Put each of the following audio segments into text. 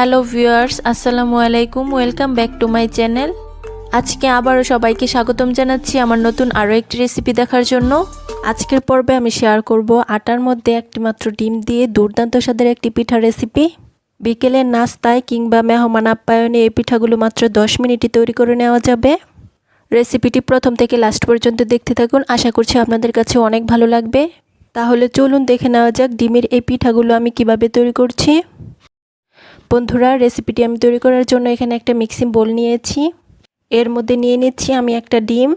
Hello viewers আসসালামু আলাইকুম welcome back to my channel আজকে আবারও সবাইকে স্বাগতম জানাচ্ছি আমার নতুন আরও একটি রেসিপি দেখার জন্য। আজকের পর্বে আমি শেয়ার করব আটার মধ্যে একটি মাত্র ডিম দিয়ে দুর্দান্ত স্বাদের একটি পিঠা রেসিপি বিকেলের নাস্তায় কিংবা মেহমান আপ্যায়নে এই পিঠাগুলো মাত্র 10 মিনিটই তৈরি করে নেওয়া যাবে। রেসিপিটি প্রথম থেকে লাস্ট পর্যন্ত দেখতে থাকুন, আশা করছি আপনাদের কাছে অনেক ভালো লাগবে। তাহলে চলুন দেখে নেওয়া যাক ডিমের এই পিঠাগুলো আমি কীভাবে তৈরি করছি। বন্ধুরা রেসিপিটি আমি তৈরি করার জন্য এখানে একটা মিক্সিং বোল নিয়েছি। এর মধ্যে নিয়ে নিচ্ছি আমি একটা ডিম।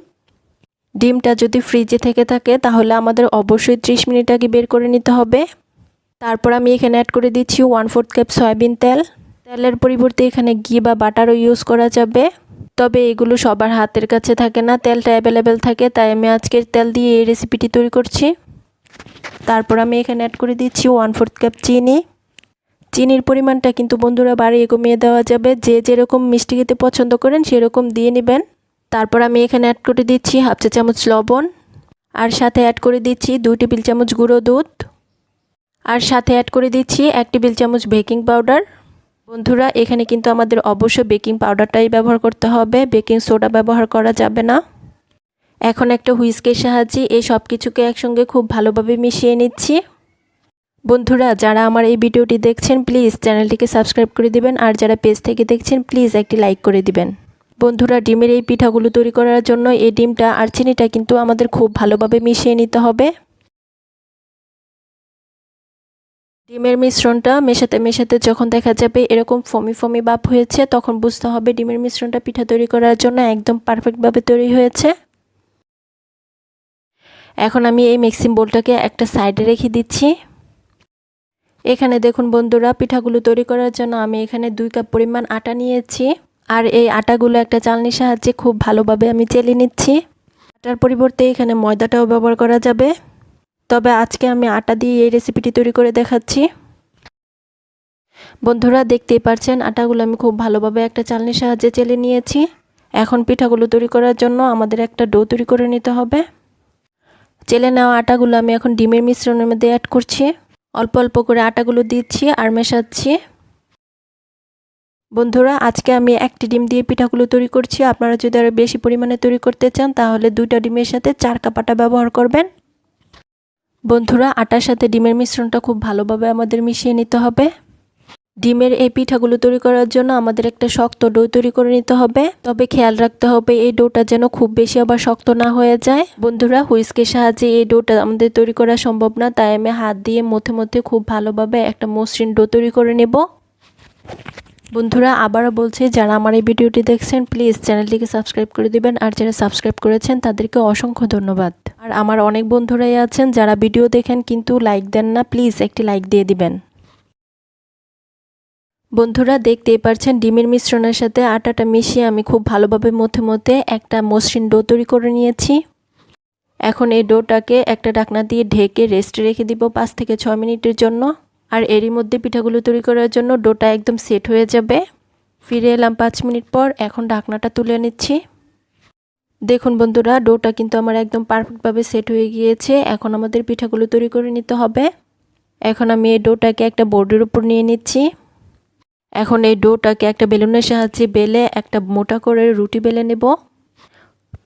ডিমটা যদি ফ্রিজে থেকে থাকে, তাহলে আমাদের অবশ্যই 30 মিনিট আগে বের করে নিতে হবে। তারপর আমি এখানে অ্যাড করে দিচ্ছি ওয়ান ফোর্থ কাপ সয়াবিন তেল। তেলের পরিবর্তে এখানে ঘি বা বাটারও ইউজ করা যাবে। তবে এগুলো সবার হাতের কাছে থাকে না, তেলটা অ্যাভেলেবেল থাকে, তাই আমি আজকের তেল দিয়ে এই রেসিপিটি তৈরি করছি। তারপর আমি এখানে অ্যাড করে দিচ্ছি ওয়ান ফোর্থ কাপ চিনি। চিনির পরিমাণটা কিন্তু বন্ধুরা বাড়িয়ে কমিয়ে দেওয়া যাবে। যে যেরকম মিষ্টি খেতে পছন্দ করেন সেরকম দিয়ে নেবেন। তারপর আমি এখানে অ্যাড করে দিচ্ছি হাফ চা চামচ লবণ। আর সাথে অ্যাড করে দিচ্ছি দুই টেবিল চামচ গুঁড়ো দুধ। আর সাথে অ্যাড করে দিচ্ছি এক টেবিল চামচ বেকিং পাউডার বন্ধুরা, এখানে কিন্তু আমাদের অবশ্যই বেকিং পাউডারটাই ব্যবহার করতে হবে। বেকিং সোডা ব্যবহার করা যাবে না। এখন একটা হুইস্কের সাহায্যে এই সব কিছুকে একসঙ্গে খুব ভালোভাবে মিশিয়ে নিচ্ছি। বন্ধুরা, যারা আমার এই ভিডিওটি দেখছেন প্লিজ চ্যানেলটিকে সাবস্ক্রাইব করে দিবেন, আর যারা পেজ থেকে দেখছেন প্লিজ একটি লাইক করে দিবেন। বন্ধুরা, ডিমের এই পিঠাগুলো তৈরি করার জন্য এই ডিমটা আর চিনিটা কিন্তু আমাদের খুব ভালোভাবে মিশিয়ে নিতে হবে। ডিমের মিশ্রণটা মেশাতে মেশাতে যখন দেখা যাবে এরকম ফমি ফমি বাপ হয়েছে, তখন বুঝতে হবে ডিমের মিশ্রণটা পিঠা তৈরি করার জন্য একদম পারফেক্টভাবে তৈরি হয়েছে। এখন আমি এই মিক্সিং বোলটাকে একটা সাইডে রেখে দিচ্ছি। এখানে দেখুন বন্ধুরা, পিঠাগুলো তৈরি করার জন্য আমি এখানে দুই কাপ পরিমাণ আটা নিয়েছি। আর এই আটাগুলো একটা চালনির সাহায্যে খুব ভালোভাবে আমি চেলে নিচ্ছি। আটার পরিবর্তে এখানে ময়দাটাও ব্যবহার করা যাবে। তবে আজকে আমি আটা দিয়ে এই রেসিপিটি তৈরি করে দেখাচ্ছি। বন্ধুরা, দেখতেই পারছেন, আটাগুলো আমি খুব ভালোভাবে একটা চালনির সাহায্যে চেলে নিয়েছি। এখন পিঠাগুলো তৈরি করার জন্য আমাদের একটা ডো তৈরি করে নিতে হবে। চেলে নেওয়া আটাগুলো আমি এখন ডিমের মিশ্রণের মধ্যে অ্যাড করছি। অল্প অল্প করে আটাগুলো দিচ্ছি আর মেশাচ্ছি। বন্ধুরা, আজকে আমি একটি ডিম দিয়ে পিঠাগুলো তৈরি করছি। আপনারা যদি আরও বেশি পরিমাণে তৈরি করতে চান, তাহলে দুইটা ডিমের সাথে চার কাপ আটা ব্যবহার করবেন। বন্ধুরা, আটার সাথে ডিমের মিশ্রণটা খুব ভালোভাবে আমাদের মিশিয়ে নিতে হবে। ডিমের এই পিঠাগুলো তৈরি করার জন্য আমাদের একটা শক্ত ডো তৈরি করে নিতে হবে। তবে খেয়াল রাখতে হবে এই ডোটা যেন খুব বেশি আবার শক্ত না হয়ে যায়। বন্ধুরা, হুইস্কের সাহায্যে এই ডোটা আমাদের তৈরি করা সম্ভব না, তাই আমি হাত দিয়ে মধ্যে মধ্যে খুব ভালোভাবে একটা মসৃণ ডো তৈরি করে নেব। বন্ধুরা, আবারও বলছি, যারা আমার এই ভিডিওটি দেখছেন, প্লিজ চ্যানেলটিকে সাবস্ক্রাইব করে দিবেন, আর যারা সাবস্ক্রাইব করেছেন, তাদেরকে অসংখ্য ধন্যবাদ। আর আমার অনেক বন্ধুরাই আছেন, যারা ভিডিও দেখেন কিন্তু লাইক দেন না, প্লিজ একটি লাইক দিয়ে দিবেন। বন্ধুরা দেখতেই পারছেন, ডিমের মিশ্রণের সাথে আটাটা মিশিয়ে আমি খুব ভালোভাবে মধ্যে মধ্যে একটা মসৃণ ডো তৈরি করে নিয়েছি। এখন এই ডোটাকে একটা ডাকনা দিয়ে ঢেকে রেস্টে রেখে দিব পাঁচ থেকে ছয় মিনিটের জন্য। আর এরই মধ্যে পিঠাগুলো তৈরি করার জন্য ডোটা একদম সেট হয়ে যাবে। ফিরে এলাম পাঁচ মিনিট পর, এখন ঢাকনাটা তুলে নিচ্ছি। দেখুন বন্ধুরা, ডোটা কিন্তু আমার একদম পারফেক্টভাবে সেট হয়ে গিয়েছে। এখন আমাদের পিঠাগুলো তৈরি করে নিতে হবে। এখন আমি এই ডোটাকে একটা বোর্ডের উপর নিয়ে নিচ্ছি। এখন এই ডোটাকে একটা বেলুনের সাহায্যে বেলে একটা মোটা করে রুটি বেলে নেব।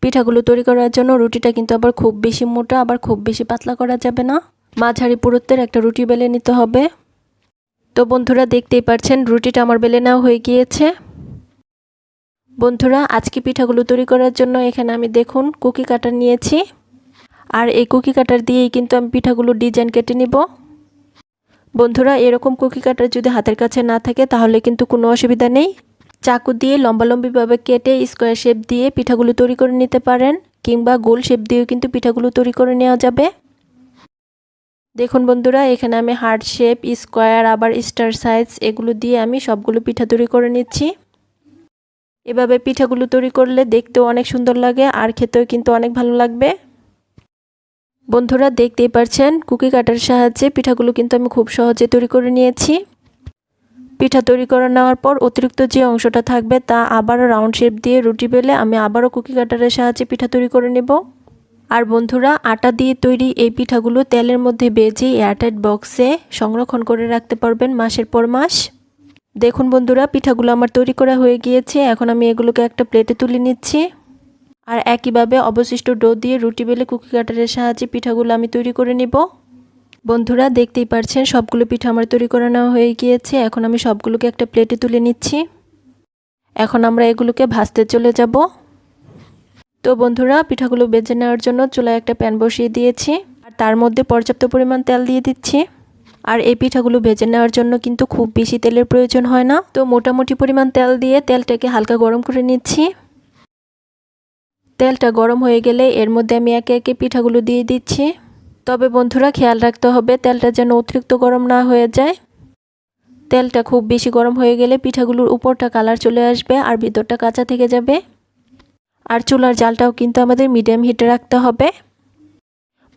পিঠাগুলো তৈরি করার জন্য রুটিটা কিন্তু আবার খুব বেশি মোটা, আবার খুব বেশি পাতলা করা যাবে না। মাঝারি পুরুত্বের একটা রুটি বেলে নিতে হবে। তো বন্ধুরা দেখতেই পারছেন, রুটিটা আমার বেলে নেওয়া হয়ে গিয়েছে। বন্ধুরা, আজকে পিঠাগুলো তৈরি করার জন্য এখানে আমি দেখুন কুকি কাটার নিয়েছি। আর এই কুকি কাটার দিয়েই কিন্তু আমি পিঠাগুলো ডিজাইন কেটে নিব। বন্ধুরা, এরকম কুকি কাটার যদি হাতের কাছে না থাকে, তাহলে কিন্তু কোনো অসুবিধা নেই। চাকু দিয়ে লম্বালম্বিভাবে কেটে স্কোয়ার শেপ দিয়ে পিঠাগুলো তৈরি করে নিতে পারেন, কিংবা গোল শেপ দিয়েও কিন্তু পিঠাগুলো তৈরি করে নেওয়া যাবে। দেখুন বন্ধুরা, এখানে আমি হার্ট শেপ, স্কোয়ার, আবার স্টার সাইজ, এগুলো দিয়ে আমি সবগুলো পিঠা তৈরি করে নিচ্ছি। এভাবে পিঠাগুলো তৈরি করলে দেখতেও অনেক সুন্দর লাগে, আর খেতেও কিন্তু অনেক ভালো লাগবে। বন্ধুরা দেখতেই পারছেন, কুকি কাটার সাহায্যে পিঠাগুলো কিন্তু আমি খুব সহজে তৈরি করে নিয়েছি। পিঠা তৈরি করে নেওয়ার পর অতিরিক্ত যে অংশটা থাকবে তা আবারও রাউন্ড শেপ দিয়ে রুটি বেলে আমি আবারও কুকি কাটারের সাহায্যে পিঠা তৈরি করে নেব। আর বন্ধুরা, আটা দিয়ে তৈরি এই পিঠাগুলো তেলের মধ্যে বেজে এয়ারটাইট বক্সে সংরক্ষণ করে রাখতে পারবেন মাসের পর মাস। দেখুন বন্ধুরা, পিঠাগুলো আমার তৈরি করা হয়ে গিয়েছে। এখন আমি এগুলোকে একটা প্লেটে তুলে নিচ্ছি। আর একইভাবে অবশিষ্ট ডো দিয়ে রুটি বেলে কুকি কাটারের সাহায্যে পিঠাগুলো আমি তৈরি করে নিব। বন্ধুরা, দেখতেই পারছেন, সবগুলো পিঠা আমার তৈরি করে নেওয়া হয়ে গিয়েছে। এখন আমি সবগুলোকে একটা প্লেটে তুলে নিচ্ছি। এখন আমরা এগুলোকে ভাজতে চলে যাব। তো বন্ধুরা, পিঠাগুলো বেজে নেওয়ার জন্য চুলায় একটা প্যান বসিয়ে দিয়েছি। আর তার মধ্যে পর্যাপ্ত পরিমাণ তেল দিয়ে দিচ্ছি। আর এই পিঠাগুলো ভেজে নেওয়ার জন্য কিন্তু খুব বেশি তেলের প্রয়োজন হয় না। তো মোটামুটি পরিমাণ তেল দিয়ে তেলটাকে হালকা গরম করে নিচ্ছি। তেলটা গরম হয়ে গেলে এর মধ্যে আমি একে একে পিঠাগুলো দিয়ে দিচ্ছি। তবে বন্ধুরা, খেয়াল রাখতে হবে, তেলটা যেন অতিরিক্ত গরম না হয়ে যায়। তেলটা খুব বেশি গরম হয়ে গেলে পিঠাগুলোর উপরটা কালার চলে আসবে আর ভিতরটা কাঁচা থেকে যাবে। আর চুলার জালটাও কিন্তু আমাদের মিডিয়াম হিটে রাখতে হবে।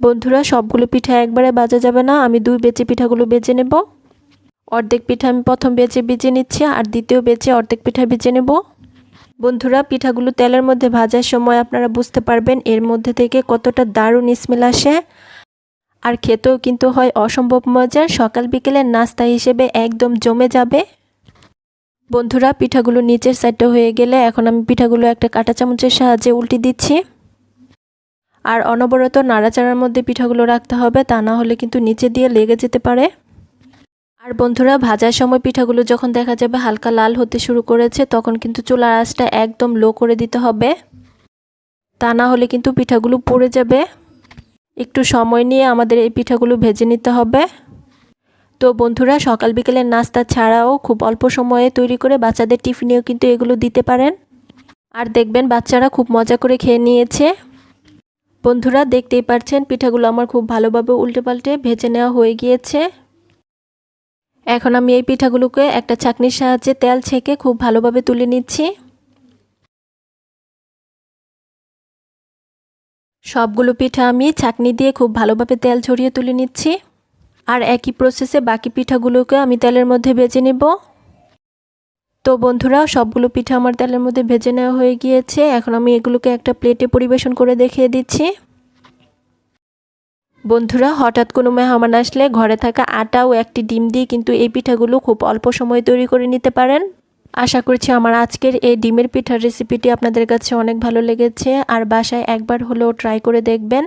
বন্ধুরা, সবগুলো পিঠা একবারে বাজা যাবে না, আমি দুই বেচে পিঠাগুলো বেজে নেব। অর্ধেক পিঠা আমি প্রথম বেচে বেজে নিচ্ছি আর দ্বিতীয় বেচে অর্ধেক পিঠা বেজে নেব। বন্ধুরা, পিঠাগুলো তেলের মধ্যে ভাজার সময় আপনারা বুঝতে পারবেন এর মধ্যে থেকে কতটা দারুণ স্মেল আসে। আর খেতেও কিন্তু হয় অসম্ভব মজার। সকাল বিকেলের নাস্তা হিসেবে একদম জমে যাবে। বন্ধুরা, পিঠাগুলো নিচের সাইডটা হয়ে গেলে এখন আমি পিঠাগুলো একটা কাঁটা চামচের সাহায্যে উল্টে দিচ্ছি। আর অনবরত নাড়াচাড়ার মধ্যে পিঠাগুলো রাখতে হবে, তা না হলে কিন্তু নিচে দিয়ে লেগে যেতে পারে। আর বন্ধুরা, ভাজার সময় পিঠাগুলো যখন দেখা যাবে হালকা লাল হতে শুরু করেছে, তখন কিন্তু চুলার আঁচটা একদম লো করে দিতে হবে। তা না হলে কিন্তু পিঠাগুলো পড়ে যাবে। একটু সময় নিয়ে আমাদের এই পিঠাগুলো ভেজে নিতে হবে। তো বন্ধুরা, সকাল বিকেলের নাস্তা ছাড়াও খুব অল্প সময়ে তৈরি করে বাচ্চাদের টিফিনেও কিন্তু এগুলো দিতে পারেন। আর দেখবেন, বাচ্চারা খুব মজা করে খেয়ে নিয়েছে। বন্ধুরা, দেখতেই পারছেন, পিঠাগুলো আমার খুব ভালোভাবে উল্টে পাল্টে ভেজে নেওয়া হয়ে গিয়েছে। এখন আমি এই পিঠাগুলোকে একটা ছাকনির সাহায্যে তেল ছেঁকে খুব ভালোভাবে তুলে নিচ্ছি। সবগুলো পিঠা আমি ছাকনি দিয়ে খুব ভালোভাবে তেল ছড়িয়ে তুলে নিচ্ছি। আর একই প্রসেসে বাকি পিঠাগুলোকে আমি তেলের মধ্যে ভেজে নেব। তো বন্ধুরা, সবগুলো পিঠা আমার তেলের মধ্যে ভেজে নেওয়া হয়ে গিয়েছে। এখন আমি এগুলোকে একটা প্লেটে পরিবেশন করে দেখিয়ে দিচ্ছি। বন্ধুরা, হঠাৎ কোনো মেহমান আসলে ঘরে থাকা আটা ও একটি ডিম দিয়ে কিন্তু এই পিঠাগুলো খুব অল্প সময় তৈরি করে নিতে পারেন। আশা করছি আমার আজকের এই ডিমের পিঠার রেসিপিটি আপনাদের কাছে অনেক ভালো লেগেছে, আর বাসায় একবার হলেও ট্রাই করে দেখবেন।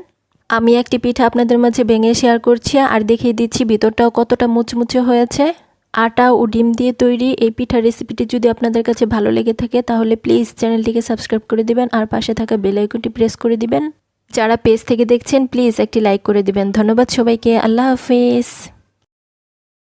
আমি একটি পিঠা আপনাদের মাঝে ভেঙে শেয়ার করছি, আর দেখিয়ে দিচ্ছি ভিতরটাও কতটা মুচমুচে হয়েছে। আটা ও ডিম দিয়ে তৈরি এই পিঠার রেসিপিটি যদি আপনাদের কাছে ভালো লেগে থাকে, তাহলে প্লিজ চ্যানেলটিকে সাবস্ক্রাইব করে দিবেন, আর পাশে থাকা বেল আইকনটি প্রেস করে দিবেন। যারা পেজ থেকে দেখছেন প্লিজ একটি লাইক করে দিবেন। ধন্যবাদ সবাইকে। আল্লাহ হাফিজ।